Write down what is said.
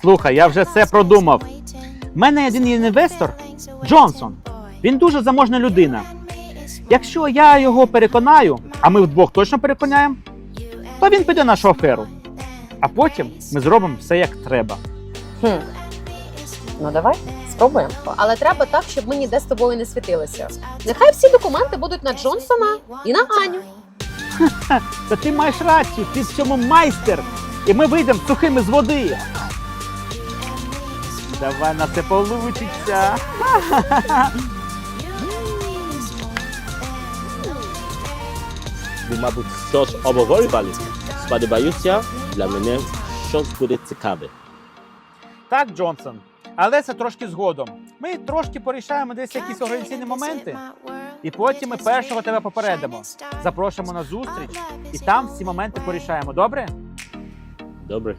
Слухай, я вже все продумав. У мене один інвестор Джонсон. Він дуже заможна людина. Якщо я його переконаю, а ми вдвох точно переконаємо, то він піде нашу аферу. А потім ми зробимо все як треба. Хм. Ну давай, спробуємо. Але треба так, щоб ми ніде з тобою не світилися. Нехай всі документи будуть на Джонсона і на Аню. Та ти маєш рацію, ти в цьому майстер. І ми вийдемо сухими з води. Давай на це получиться. Ви, мабуть, щось обговорювали? Сподіваюся, для мене щось буде цікаве. Так, Джонсон. Але це трошки згодом. Ми трошки порішаємо десь якісь організаційні моменти, і потім ми першого тебе попередимо. Запрошуємо на зустріч, і там всі моменти порішаємо. Добре? Добре.